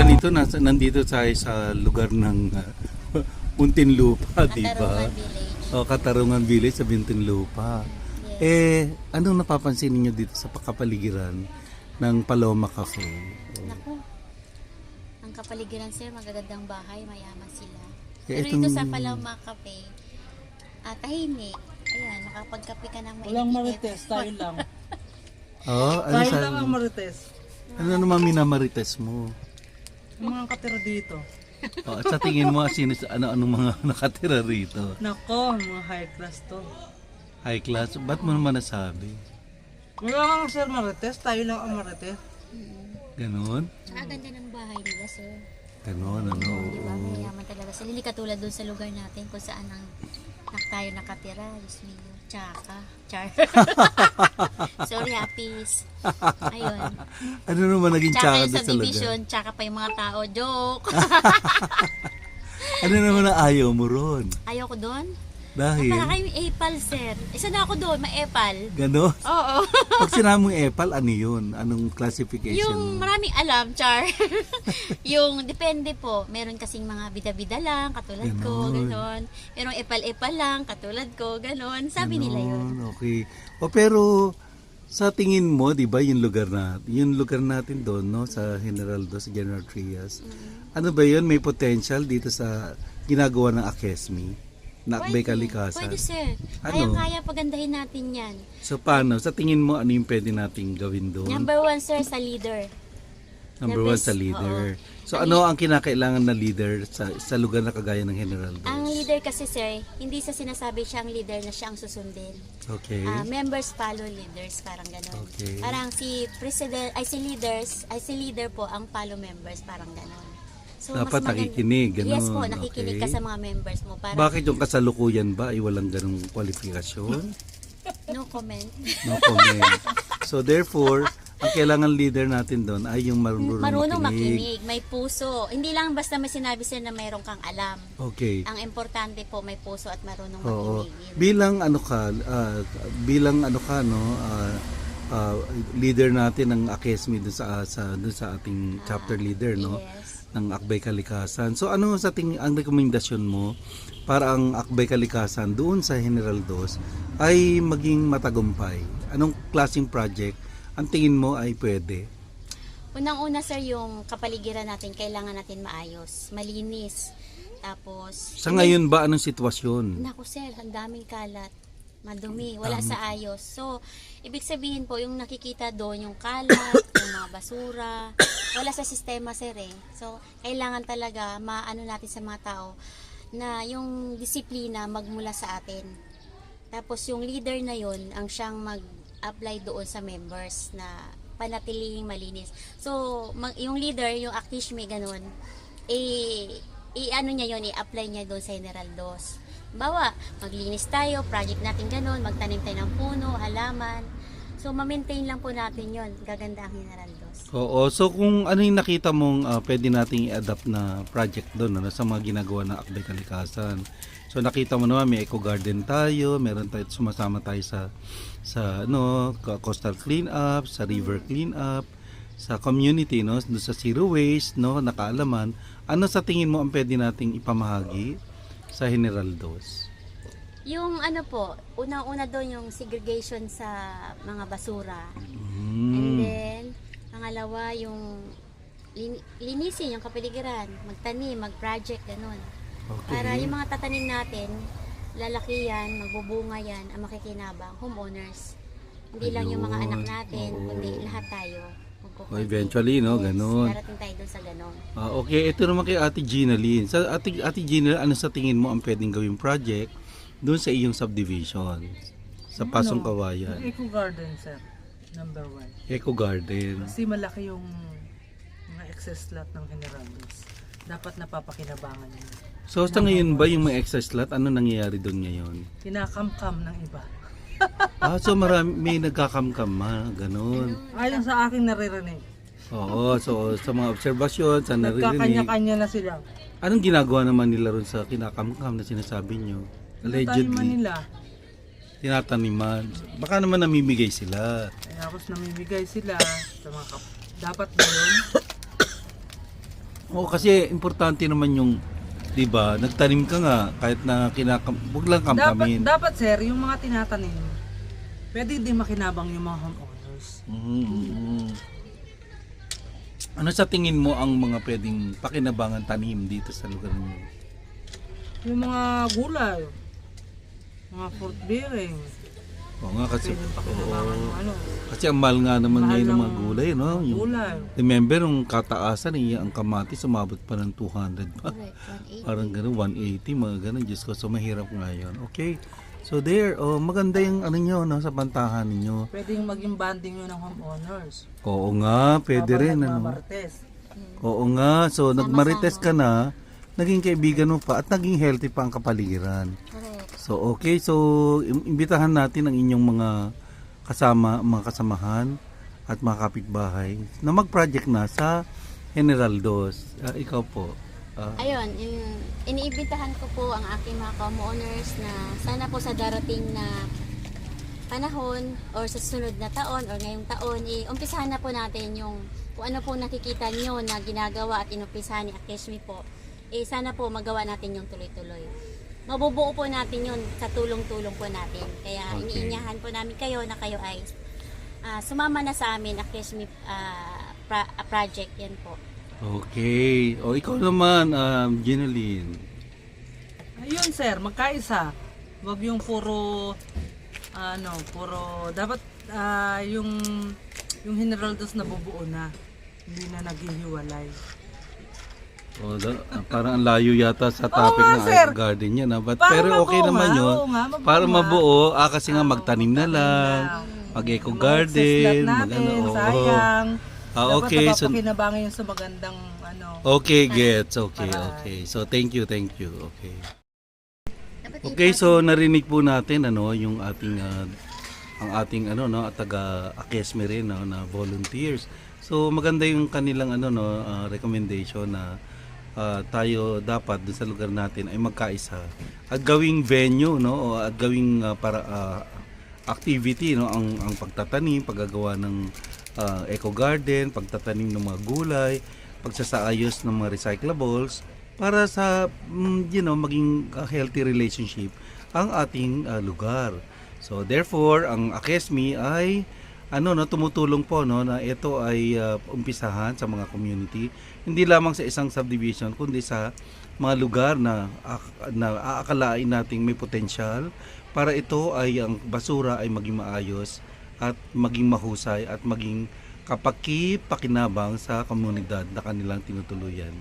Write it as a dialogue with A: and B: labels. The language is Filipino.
A: ganda nito, nasa, nandito tayo sa lugar ng uh, Muntinlupa, di ba? O, Katarungan Village sa Muntinlupa.
B: Yes.
A: Eh, anong napapansin niyo dito sa kapaligiran ng Paloma Cafe?
B: Naku. Ang kapaligiran sir, magagandang bahay, mayaman sila.
A: Eh,
B: Pero dito
A: itong-
B: sa Paloma Cafe, ah, tahimik. Ayan, makapagkape ka ng mainit.
C: Walang marites, tayo lang.
A: Oh, ano,
C: tayo
A: sa,
C: lang ang marites.
A: ano naman minamarites mo?
C: Yung mga katira dito.
A: O, at sa tingin mo, sino, ano, anong mga nakatira rito?
C: Nako, mga high class to.
A: High class? Ba't mo naman nasabi?
C: Wala kang sir marites, tayo lang ang marites.
A: Ganon?
B: Ang ganda ng bahay nila sir.
A: Ganon, ano?
B: Di ba?
A: oo.
B: Mayaman talaga sila. Hindi katulad doon sa lugar natin kung saan ang nak tayo nakatira. Diyos mio. Tsaka. Char. Sorry, happies. Ayun.
A: Ano naman naging
B: Tsaka
A: tsaka doon sa lugar?
B: subdivision, tsaka pa yung mga tao. Joke.
A: Ano naman ang ayaw mo ron?
B: Ayoko doon.
A: Dahil?
B: Para kayong epal, sir. Isa na ako doon, ma-epal.
A: Ganon?
B: Oo.
A: Pag sinabi mong epal, ano yun? Anong classification
B: yung
A: mo?
B: maraming alam, Char. yung depende po. Meron kasing mga bida-bida lang, katulad ko,
A: Ganon.
B: ganon. Merong epal-epal lang, katulad ko, ganon. Sabi nila yun.
A: Ganon, Okay. O pero, sa tingin mo, di ba, yung lugar na, yung lugar natin doon, no, sa General do, sa General Trias,
B: Mm-hmm.
A: ano ba yun? May potential dito sa ginagawa ng Akesmi? Na Akbay Kalikasan?
B: Pwede, sir.
A: Ano?
B: Kaya-kaya pagandahin natin yan.
A: So paano? Sa tingin mo, ano yung pwede nating gawin doon?
B: Number one, sir, sa leader.
A: Number one sa leader.
B: oo.
A: So ano ang kinakailangan na leader sa sa lugar na kagaya ng General Dos?
B: Ang leader kasi, sir, hindi sa sinasabi siyang leader na siya ang susundin.
A: Okay.
B: Ah, members follow leaders, parang gano'n.
A: Okay.
B: Parang si president, ay si leaders, ay si leader po ang follow members, parang gano'n. So,
A: Dapat
B: maganda-
A: nakikinig, gano'n.
B: Yes po, nakikinig ka
A: Okay.
B: sa mga members mo. Para
A: Bakit yung kasalukuyan ba ay walang ganong kwalifikasyon?
B: no comment.
A: No comment. So therefore, ang kailangan leader natin doon ay yung marunong,
B: Marunong
A: makinig.
B: makinig, may puso. Hindi lang basta may sinabi sila na mayroon kang alam.
A: Okay.
B: Ang importante po may puso at marunong
A: Oo.
B: makinig.
A: Bilang ano ka, ah, bilang ano ka no, ah, ah, leader natin ng Akesmi doon sa sa doon sa ating chapter leader no
B: Yes.
A: Ng Akbay Kalikasan. So ano sa ting ang rekomendasyon mo para ang Akbay Kalikasan doon sa General Dos ay maging matagumpay? Anong klaseng project ang tingin mo ay pwede?
B: Unang-una sir, yung kapaligiran natin, kailangan natin maayos, malinis. Tapos,
A: Sa ngayon ba anong sitwasyon?
B: Naku sir, ang daming kalat. Madumi, wala sa ayos. So, ibig sabihin po, yung nakikita doon, yung kalat, yung mga basura, wala sa sistema sir eh. So, kailangan talaga maano natin sa mga tao na yung disiplina magmula sa atin. Tapos yung leader na yon ang siyang mag-apply doon sa members na panatiling malinis. So, mag- yung leader, yung actishme, ganun, eh, i-ano niya yon i-apply niya doon sa General Dos. Bawa, maglinis tayo, project natin ganun, magtanim tayo ng puno, halaman. So, ma-maintain lang po natin yon Gaganda ang General Dos.
A: Oo, so kung ano yung nakita mong ah, pwede nating i-adapt na project doon ano, sa mga ginagawa ng Akbay Kalikasan. So nakita mo naman may eco garden tayo, meron tayo sumasama tayo sa sa ano, coastal clean up, sa river clean up, sa community no, sa zero waste no, nakaalaman. Ano sa tingin mo ang pwede nating ipamahagi sa General Dos?
B: Yung ano po, unang-una doon yung segregation sa mga basura.
A: Hmm.
B: And then, pangalawa, yung lin- linisin yung kapaligiran, magtanim, mag-project, ganun.
A: Okay.
B: Para yung mga tatanim natin, lalaki yan, magbubunga yan, ang makikinabang, homeowners. Hindi lang yung mga
A: Ayun.
B: anak natin,
A: Oo.
B: kundi lahat tayo.
A: Oh, eventually, no, ganun.
B: Darating tayo doon sa ganun.
A: Ah, okay, ito naman kay Ate Gina Lynn. Sa Ate, Ate Gina, ano sa tingin mo ang pwedeng gawing project doon sa iyong subdivision? Sa Pasong
C: Ano?
A: Kawayan.
C: Eco Garden, sir. Number one.
A: Eco Garden.
C: Kasi malaki yung mga excess lot ng General Dos. Dapat napapakinabangan niya.
A: So sa ngayon ba yung may extra slot, ano nangyayari doon ngayon?
C: Kinakamkam ng iba.
A: Ah, so marami, may nagkakamkam ma, ganun.
C: Ayon sa aking naririnig.
A: Oo, so sa mga obserbasyon, sa naririnig,
C: Nagkakanya-kanya na sila.
A: anong ginagawa naman nila ron sa kinakamkam na sinasabi nyo?
C: Taniman
A: Allegedly,
C: nila.
A: tinataniman. Baka naman namimigay sila.
C: Tapos namimigay sila sa mga kap... Dapat ba yun?
A: Oo, kasi importante naman yung 'di ba? Nagtanim ka nga kahit na kinakam wag lang
C: Dapat,
A: kamkamin.
C: dapat sir, yung mga tinatanim, pwede din makinabang yung mga homeowners.
A: Mhm. Ano sa tingin mo ang mga pwedeng pakinabangan tanim dito sa lugar niyo?
C: Yung mga gulay, mga fruit bearing,
A: Oo nga kasi oo.
C: ano,
A: Kasi ang mahal nga naman
C: Mahal
A: ngayon ng mga gulay, no? Yung,
C: gulay.
A: remember nung kataasan eh, ang kamatis sumabot pa ng 200 pa.
B: 180.
A: Parang gano'n, 180, mga gano'n. Diyos ko, so mahirap nga yun. Okay. So there, oh, maganda yung ano nyo, no, sa bantahan ninyo.
C: Pwede yung maging banding yun ng homeowners.
A: Oo nga, pwede
C: Habang
A: rin. Ano.
C: nagmamartes.
A: Oo nga, so nagmarites ka na, naging kaibigan mo pa at naging healthy pa ang kapaligiran.
B: Correct.
A: So okay, so im- imbitahan natin ang inyong mga kasama, mga kasamahan at mga kapitbahay na mag-project na sa General Dos. Ah, ikaw po. Ah,
B: Ayun, in- iniimbitahan ko po ang aking mga co-owners na sana po sa darating na panahon or sa sunod na taon or ngayong taon, eh, umpisahan na po natin yung kung ano po nakikita nyo na ginagawa at inumpisahan ni Akeshmi po. Eh, sana po magawa natin yung tuloy-tuloy. Mabubuo po natin yun sa tulong-tulong po natin. Kaya
A: Okay.
B: iniinyahan po namin kayo na kayo ay ah, sumama na sa amin Akeshmi ah, pra- ah, project yan po.
A: Okay. O ikaw naman, um, Ginoline.
C: Ayun sir, magkaisa. Huwag yung puro ano, puro dapat ah, yung yung Generaldos na bubuo na. Hindi na naghihiwalay.
A: O, da- ah, parang ang layo yata sa topic
C: nga,
A: ng
C: sir.
A: Garden yan. ah. But,
C: Para
A: pero okay
C: mabuo
A: naman
C: nga,
A: yun.
C: oo nga, mabuo
A: Para
C: nga.
A: mabuo, ah, kasi nga magtanim na
C: lang,
A: mag-eco
C: Mga
A: garden,
C: natin,
A: mag-ano. oo.
C: sayang.
A: Ah,
C: Dapat
A: okay, so,
C: napapakinabangan yun sa magandang ano.
A: okay, gets. Okay,
C: Para-
A: okay. So, thank you, thank you. Okay.
B: Dapat
A: Okay, so narinig po natin ano yung ating ah, ang ating ano no taga Akesme rin no, na volunteers. So maganda yung kanilang ano no ah, recommendation na ah, tayo dapat dun sa lugar natin ay magkaisa at gawing venue no o at gawing ah, para ah, activity no ang ang pagtatanim, paggagawa ng ah, eco garden, pagtatanim ng mga gulay, pagsasaayos ng mga recyclables para sa mm, you know maging uh, healthy relationship ang ating uh, lugar. So therefore, ang Akesmi ay ano no tumutulong po no na ito ay uh, umpisahan sa mga community hindi lamang sa isang subdivision kundi sa mga lugar na ak- na aakalain nating may potensyal para ito ay ang basura ay maging maayos at maging mahusay at maging kapaki pakinabang sa komunidad na kanilang tinutuluyan.